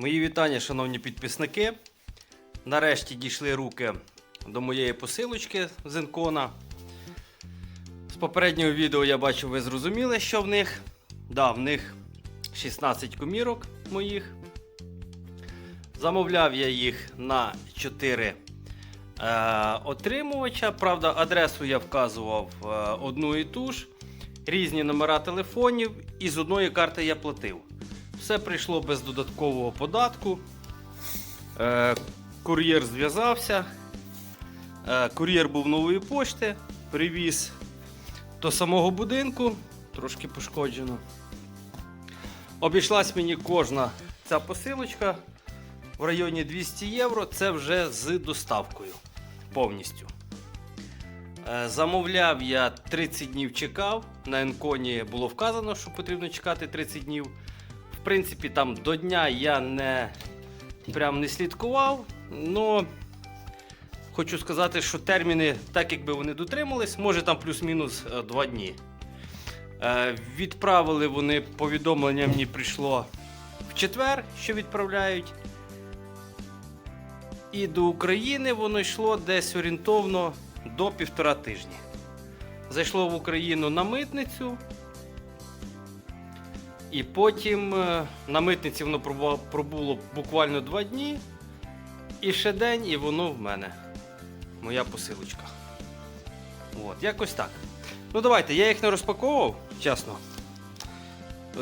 Мої вітання, шановні підписники. Нарешті дійшли руки до моєї посилочки з Енкона. З попереднього відео я бачу, ви зрозуміли, що в них. Да, в них 16 комірок моїх. Замовляв я їх на 4 е, отримувача. Правда, адресу я вказував е, одну і ту ж. Різні номера телефонів, і з одної карти я платив. Все прийшло без додаткового податку. Е, кур'єр зв'язався. Е, кур'єр був нової пошти, привіз до самого будинку, трошки пошкоджено. Обійшлась мені кожна ця посилочка в районі 200 євро. Це вже з доставкою повністю. Е, Замовляв я 30 днів чекав. На Енконі було вказано, що потрібно чекати 30 днів. В принципі, там до дня я не прям не слідкував. Но хочу сказати, що терміни, так якби вони дотримались, може там плюс-мінус 2 дні. Е, Відправили вони повідомлення, мені прийшло в четвер, що відправляють. І до України воно йшло десь орієнтовно до півтора тижні. Зайшло в Україну на митницю. І потім е, на митниці воно пробуло буквально два дні. І ще день, і воно в мене. Моя посилочка. От, якось так. Ну давайте, я їх не розпаковував, чесно.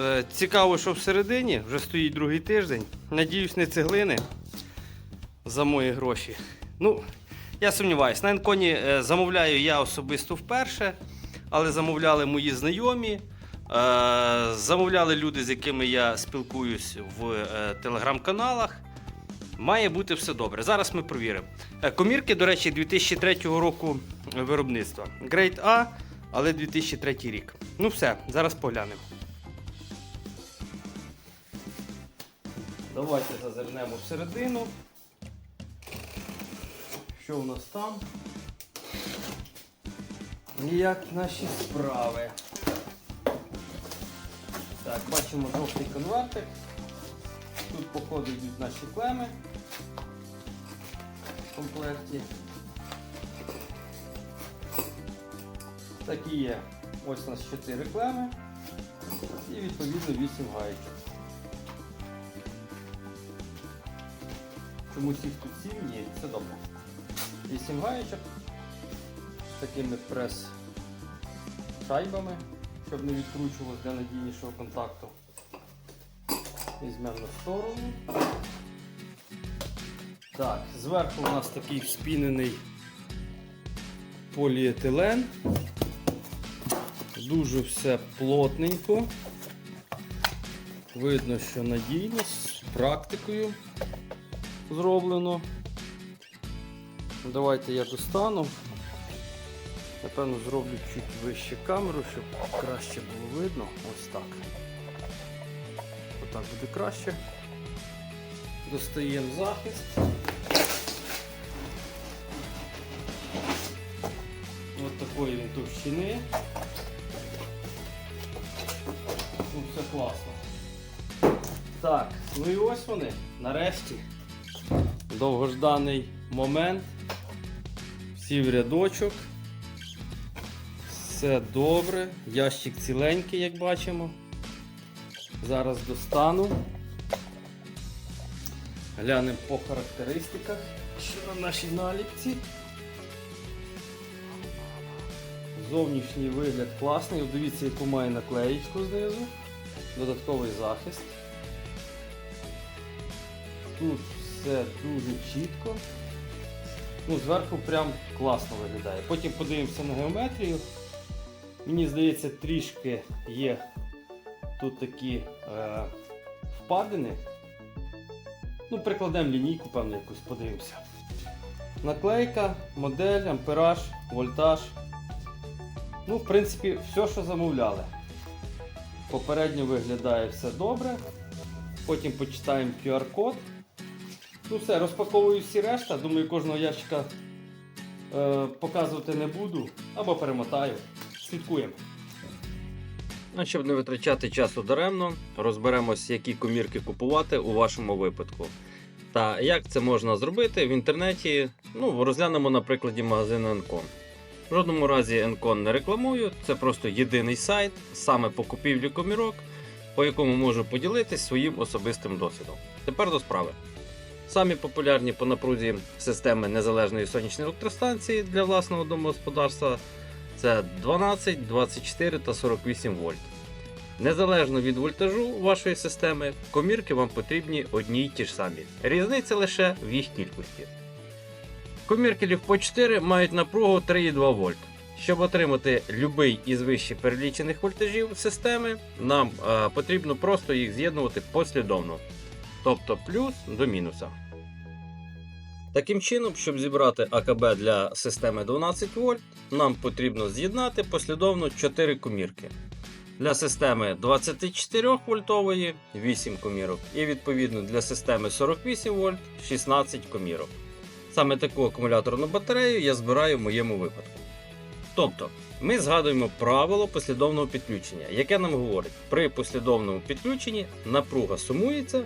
Е, цікаво, що всередині вже стоїть другий тиждень. Надіюсь, не цеглини за мої гроші. Ну, я сумніваюся, на Енконі е, замовляю я особисто вперше, але замовляли мої знайомі. Е, Замовляли люди, з якими я спілкуюсь в е, телеграм-каналах. Має бути все добре. Зараз ми провіримо. Е, Комірки, до речі, 2003 року виробництва. Grade A, але 2003 рік. Ну все, зараз поглянемо. Давайте зазирнемо всередину. Що у нас там? Як наші справи? Так, бачимо жовтий конвертик. Тут, походу, йдуть наші клеми в комплекті. Такі є. Ось у нас 4 клеми і відповідно 8 гаєчок. Чомусь їх тут 7? Ні, це добре. 8 гаєчок з такими прес-шайбами, щоб не відкручувалось для надійнішого контакту. Візьмемо на сторону. Так, зверху у нас такий вспінений поліетилен. Дуже все плотненько. Видно, що надійно, з практикою зроблено. Давайте я достану. Напевно, зроблю чуть вище камеру, щоб краще було видно. Ось так. Отак буде краще. Достаємо захист. Ось такої він товщини. Ну, все класно. Так, ну і ось вони, нарешті. Довгожданий момент. Всі в рядочок. Все добре. Ящик ціленький, як бачимо. Зараз достану. Глянемо по характеристиках, що на нашій наліпці. Зовнішній вигляд класний. Дивіться, яку має наклеїчку знизу. Додатковий захист. Тут все дуже чітко. Ну, Зверху прям класно виглядає. Потім подивимося на геометрію. Мені здається, трішки є тут такі е, впадини. Ну, прикладемо лінійку, певно, якусь подивимося. Наклейка, модель, ампераж, вольтаж. Ну, в принципі, все, що замовляли. Попередньо виглядає все добре. Потім почитаємо QR-код. Ну все, розпаковую всі решта. Думаю, кожного ящика е, показувати не буду або перемотаю. Слідкуємо. А щоб не витрачати часу даремно, розберемось, які комірки купувати у вашому випадку. Та як це можна зробити в інтернеті, ну, розглянемо на прикладі магазину Encon. В жодному разі Encon не рекламую, це просто єдиний сайт саме по купівлі комірок, по якому можу поділитись своїм особистим досвідом. Тепер до справи. Самі популярні по напрузі системи незалежної сонячної електростанції для власного домогосподарства це 12, 24 та 48 вольт. Незалежно від вольтажу вашої системи, комірки вам потрібні одні й ті ж самі. Різниця лише в їх кількості. Комірки LiFPO 4 мають напругу 3,2 вольт. Щоб отримати будь-який із вище перелічених вольтажів системи, нам е, потрібно просто їх з'єднувати послідовно, тобто плюс до мінуса. Таким чином, щоб зібрати АКБ для системи 12 вольт, нам потрібно з'єднати послідовно 4 комірки. Для системи 24 вольтової 8 комірок, і відповідно для системи 48 вольт 16 комірок. Саме таку акумуляторну батарею я збираю в моєму випадку. Тобто, ми згадуємо правило послідовного підключення, яке нам говорить, при послідовному підключенні напруга сумується,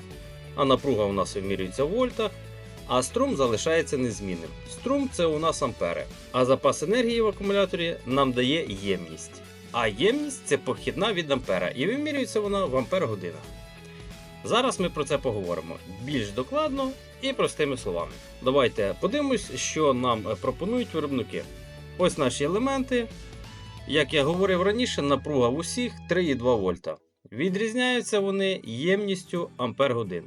а напруга у нас вимірюється в вольтах, а струм залишається незмінним. Струм це у нас ампери, а запас енергії в акумуляторі нам дає ємність. А ємність це похідна від ампера, і вимірюється вона в ампер-годинах. Зараз ми про це поговоримо більш докладно і простими словами. Давайте подивимось, що нам пропонують виробники. Ось наші елементи. Як я говорив раніше, напруга в усіх 3,2 вольта. Відрізняються вони ємністю ампер-годин.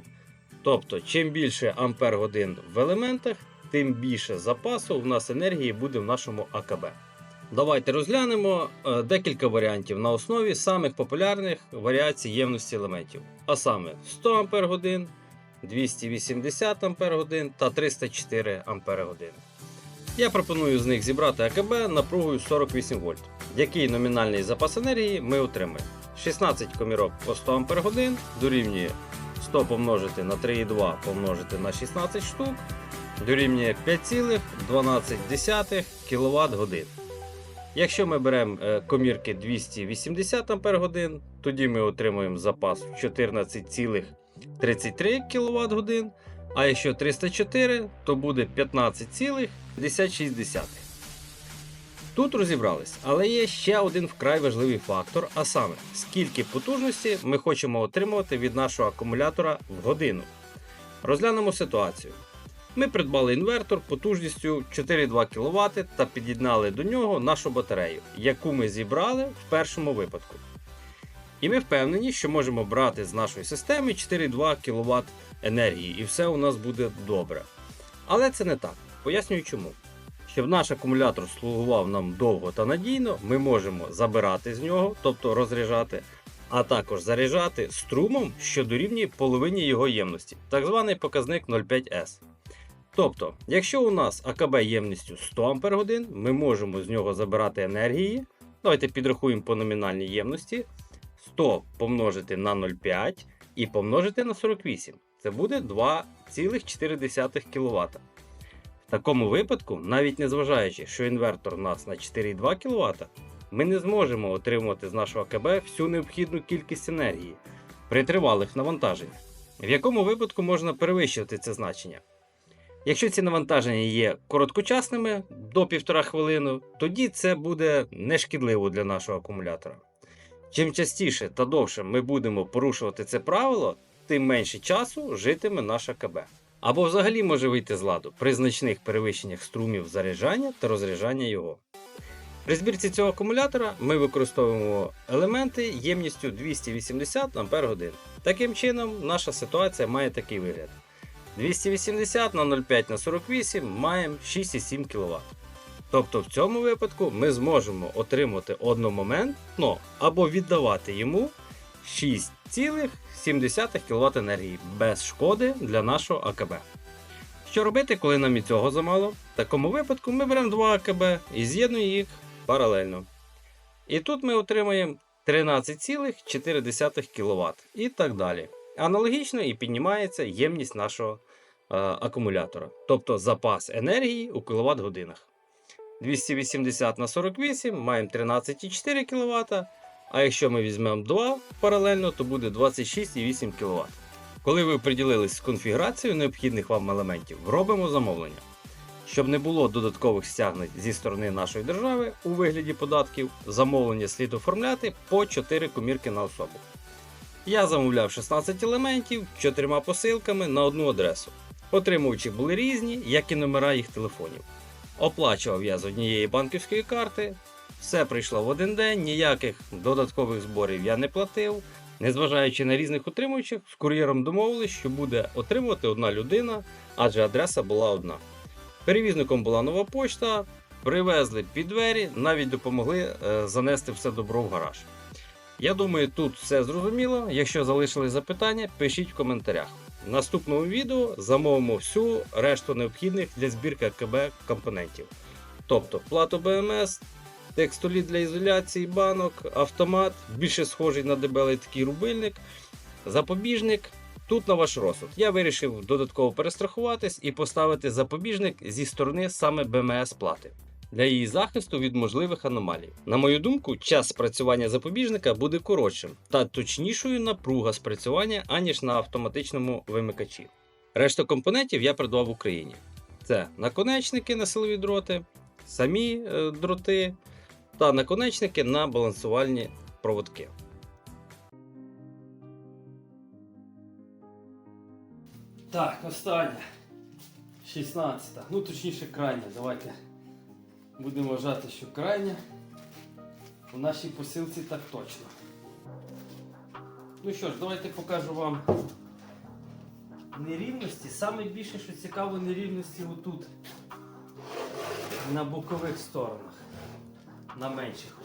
Тобто, чим більше ампер-годин в елементах, тим більше запасу в нас енергії буде в нашому АКБ. Давайте розглянемо е, декілька варіантів на основі самих популярних варіацій ємності елементів. А саме 100 Ампер годин, 280 Ампер годин та 304 Ампер годин. Я пропоную з них зібрати АКБ напругою 48 вольт. Який номінальний запас енергії ми отримаємо? 16 комірок по 100 Ампер годин дорівнює 100 помножити на 3,2 помножити на 16 штук, дорівнює 5,12 кВт годин. Якщо ми беремо е, комірки 280 Ампер годин, тоді ми отримуємо запас в 14,33 кВт годин. А якщо 304, то буде 15,56. Тут розібрались, але є ще один вкрай важливий фактор, а саме, скільки потужності ми хочемо отримувати від нашого акумулятора в годину. Розглянемо ситуацію. Ми придбали інвертор потужністю 4,2 кВт та під'єднали до нього нашу батарею, яку ми зібрали в першому випадку. І ми впевнені, що можемо брати з нашої системи 4,2 кВт енергії, і все у нас буде добре. Але це не так. Пояснюю чому. Щоб наш акумулятор слугував нам довго та надійно, ми можемо забирати з нього, тобто розряджати, а також заряджати струмом, що дорівнює половині його ємності, так званий показник 0,5S. Тобто, якщо у нас АКБ ємністю 100 Ах, ми можемо з нього забирати енергії. Давайте підрахуємо по номінальній ємності. 100 помножити на 0,5 і помножити на 48. Це буде 2,4 кВт. Такому випадку, навіть незважаючи, що інвертор у нас на 4,2 кВт, ми не зможемо отримувати з нашого АКБ всю необхідну кількість енергії при тривалих навантаженнях. В якому випадку можна перевищувати це значення? Якщо ці навантаження є короткочасними до 1,5 хвилини, тоді це буде нешкідливо для нашого акумулятора. Чим частіше та довше ми будемо порушувати це правило, тим менше часу житиме наш АКБ. Або взагалі може вийти з ладу при значних перевищеннях струмів заряджання та розряджання його. При збірці цього акумулятора ми використовуємо елементи ємністю 280 Ах. Таким чином, наша ситуація має такий вигляд. 280 на 0,5 на 48 маємо 6,7 кВт. Тобто в цьому випадку ми зможемо отримати одномоментно або віддавати йому 6,7 кВт енергії без шкоди для нашого АКБ. Що робити, коли нам і цього замало? В такому випадку ми беремо 2 АКБ і з'єднуємо їх паралельно. І тут ми отримаємо 13,4 кВт і так далі. Аналогічно і піднімається ємність нашого е, акумулятора, тобто запас енергії у кВт годинах. 280 на 48 маємо 13,4 кВт, А якщо ми візьмемо два паралельно, то буде 26,8 кВт. Коли ви приділились з конфігурацією необхідних вам елементів, робимо замовлення. Щоб не було додаткових стягнень зі сторони нашої держави у вигляді податків, замовлення слід оформляти по 4 комірки на особу. Я замовляв 16 елементів чотирма посилками на одну адресу. Отримувачі були різні, як і номера їх телефонів. Оплачував я з однієї банківської карти, все прийшло в один день, ніяких додаткових зборів я не платив. Незважаючи на різних отримувачів, з кур'єром домовились, що буде отримувати одна людина, адже адреса була одна. Перевізником була нова почта, привезли під двері, навіть допомогли е, занести все добро в гараж. Я думаю, тут все зрозуміло. Якщо залишили запитання, пишіть в коментарях. В наступному відео замовимо всю решту необхідних для збірки КБ компонентів. Тобто плату БМС, текстоліт для ізоляції банок, автомат, більше схожий на дебелий такий рубильник, запобіжник. Тут на ваш розсуд. Я вирішив додатково перестрахуватись і поставити запобіжник зі сторони саме БМС плати для її захисту від можливих аномалій. На мою думку, час спрацювання запобіжника буде коротшим та точнішою напруга спрацювання, аніж на автоматичному вимикачі. Решту компонентів я придбав в Україні. Це наконечники на силові дроти, самі е, дроти та наконечники на балансувальні проводки. Так, остання. 16. Ну, точніше, крайня. Давайте будемо вважати, що крайня. У нашій посилці так точно. Ну що ж, давайте покажу вам нерівності. Саме більше, що цікаво, нерівності отут. На бокових сторонах. На менших.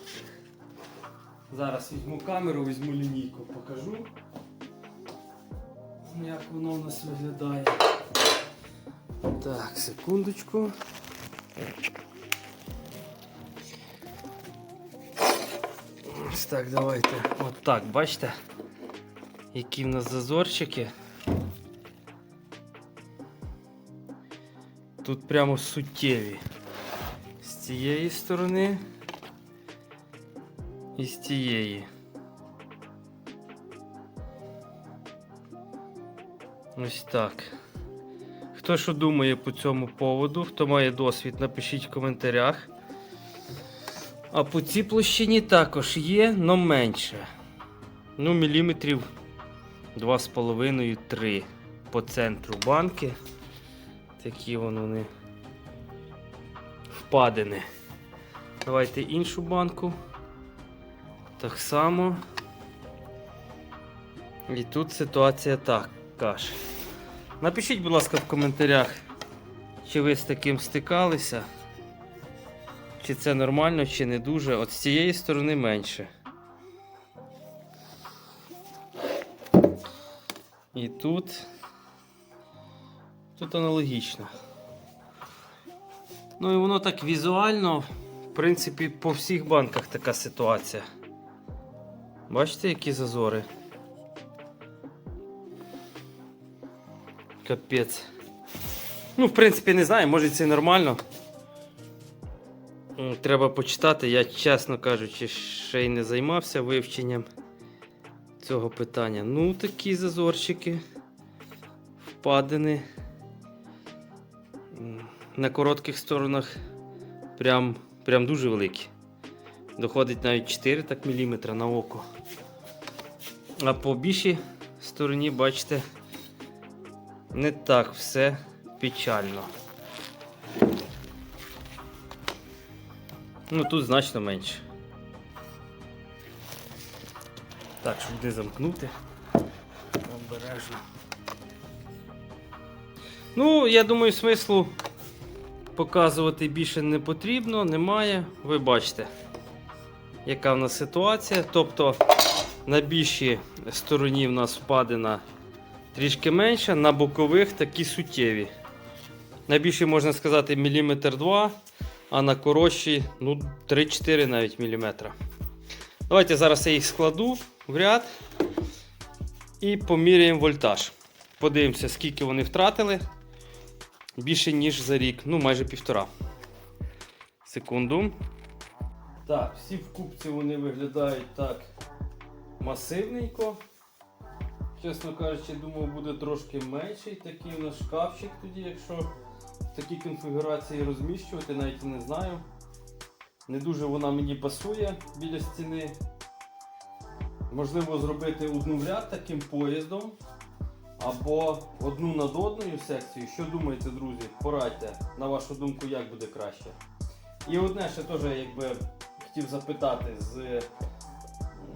Зараз візьму камеру, візьму лінійку, покажу. Як воно у нас виглядає. Так, секундочку. Ось так, давайте. От так, бачите? Які в нас зазорчики. Тут прямо суттєві. З цієї сторони і з тієї. Ось так. Хто що думає по цьому поводу, хто має досвід, напишіть в коментарях. А по цій площині також є, но менше. Ну, міліметрів 2,5-3 по центру банки. Такі вон вони впадини. Давайте іншу банку. Так само. І тут ситуація така ж. Напишіть, будь ласка, в коментарях, чи ви з таким стикалися, чи це нормально, чи не дуже. От з цієї сторони менше. І тут. Тут аналогічно. Ну і воно так візуально, в принципі, по всіх банках така ситуація. Бачите, які зазори? Капець. Ну, в принципі, не знаю, може це нормально. Треба почитати. Я, чесно кажучи, ще й не займався вивченням цього питання. Ну, такі зазорчики, впадини. На коротких сторонах прям, прям дуже великі. Доходить навіть 4 так, міліметра на око. А по більшій стороні, бачите, не так все печально. Ну тут значно менше. Так, щоб не замкнути. Обережно. Ну, я думаю, смислу показувати більше не потрібно, немає. Ви бачите, яка в нас ситуація. Тобто на більшій стороні в нас впадина трішки менша, на бокових такі суттєві. Найбільше можна сказати міліметр 2, а на коротші ну, 3-4 навіть міліметра. Давайте зараз я їх складу в ряд і поміряємо вольтаж. Подивимося, скільки вони втратили. Більше, ніж за рік, ну майже півтора. Секунду. Так, всі в купці вони виглядають так масивненько. Чесно кажучи, думав, буде трошки менший такий у нас шкафчик тоді, якщо в такій конфігурації розміщувати, навіть не знаю. Не дуже вона мені пасує біля стіни. Можливо, зробити одну ряд таким поїздом. Або одну над одною секцію. Що думаєте, друзі? Порадьте, на вашу думку, як буде краще. І одне ще теж якби хотів запитати з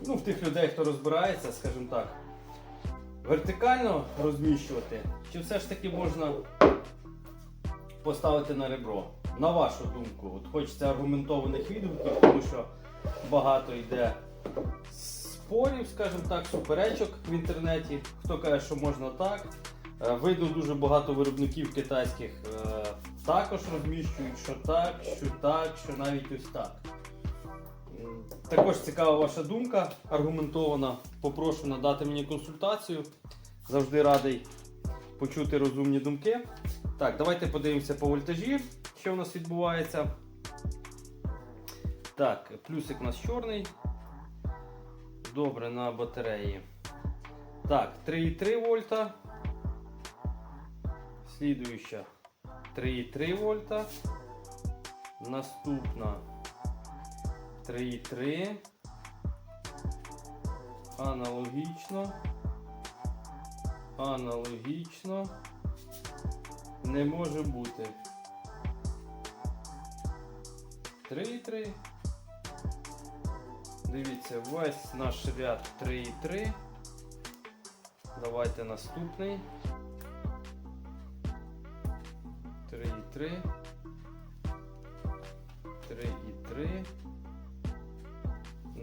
ну, тих людей, хто розбирається, скажімо так, вертикально розміщувати, чи все ж таки можна поставити на ребро? На вашу думку, от хочеться аргументованих відгуків, тому що багато йде спорів, скажімо так, суперечок в інтернеті. Хто каже, що можна так. Е, Видно дуже багато виробників китайських е, також розміщують, що так, що так, що навіть ось так. Також цікава ваша думка, аргументована. Попрошу надати мені консультацію. Завжди радий почути розумні думки. Так, давайте подивимося по вольтажі, що у нас відбувається. Так, плюсик у нас чорний. Добре, на батареї. Так, 3,3 вольта. Слідуюча 3,3 вольта. Наступна 3,3. Аналогічно. Аналогічно. Не може бути. 3,3. Дивіться, весь наш ряд 3,3. Давайте наступний. 3,3. 3,3.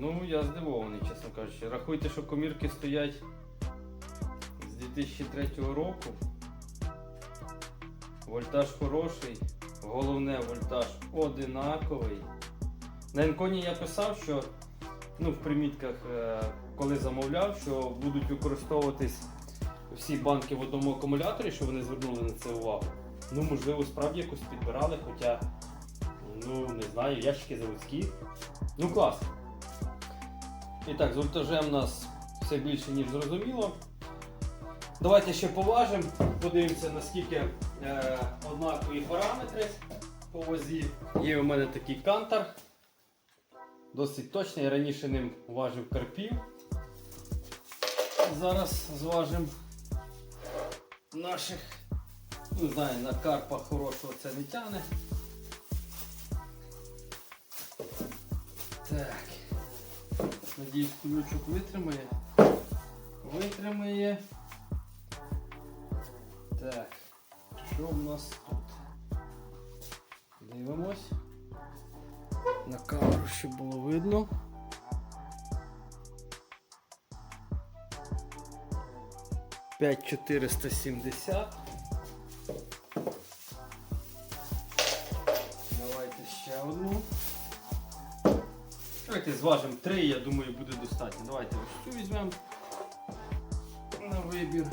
Ну, я здивований, чесно кажучи. Рахуйте, що комірки стоять з 2003 року. Вольтаж хороший. Головне, вольтаж одинаковий. На Енконі я писав, що ну, в примітках, е, коли замовляв, що будуть використовуватись всі банки в одному акумуляторі, що вони звернули на це увагу. Ну, можливо, справді якось підбирали, хоча, ну, не знаю, ящики заводські. Ну, клас. І так, з вольтажем нас все більше, ніж зрозуміло. Давайте ще поважимо, подивимося, наскільки е, однакові параметри по вазі. Є у мене такий кантар. Досить точний. Я раніше ним важив карпів. Зараз зважимо наших. Не знаю, на карпах хорошого це не тяне. Так. Надіюсь, ключик витримає. Витримає. Так. Що в нас тут? Дивимось. На камеру, щоб було видно. П'ять чотириста сімдесят. Давайте зважимо три, я думаю, буде достатньо. Давайте ось цю візьмемо на вибір.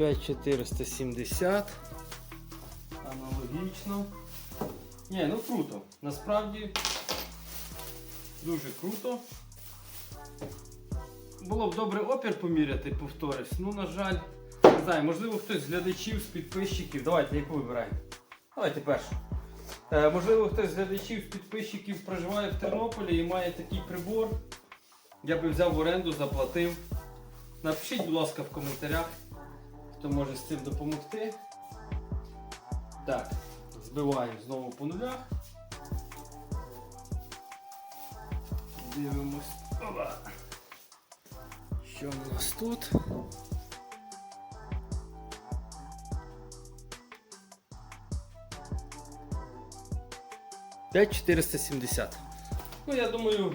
5470. Аналогічно. Ні, ну круто. Насправді дуже круто. Було б добре опір поміряти, повторюсь, ну, на жаль, не знаю, можливо, хтось з глядачів, з підписчиків. Давайте, яку вибираємо? Давайте першу. Е, можливо, хтось з глядачів, з підписчиків проживає в Тернополі і має такий прибор. Я би взяв в оренду, заплатив. Напишіть, будь ласка, в коментарях хто може з цим допомогти. Так, збиваємо знову по нулях. Дивимось. Опа. Що в нас тут? П'ять 470. Ну, я думаю,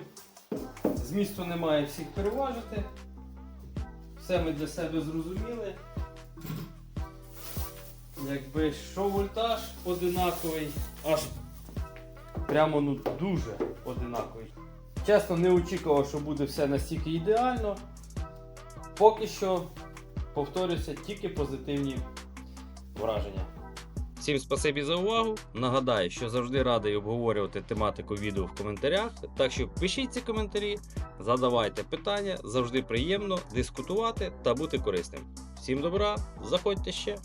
змісту немає всіх переважити. Все ми для себе зрозуміли. Якби що вольтаж одинаковий, аж прямо ну дуже одинаковий. Чесно, не очікував, що буде все настільки ідеально. Поки що, повторюся, тільки позитивні враження. Всім спасибі за увагу. Нагадаю, що завжди радий обговорювати тематику відео в коментарях. Так що пишіть ці коментарі, задавайте питання, завжди приємно дискутувати та бути корисним. Всім добра, заходьте ще.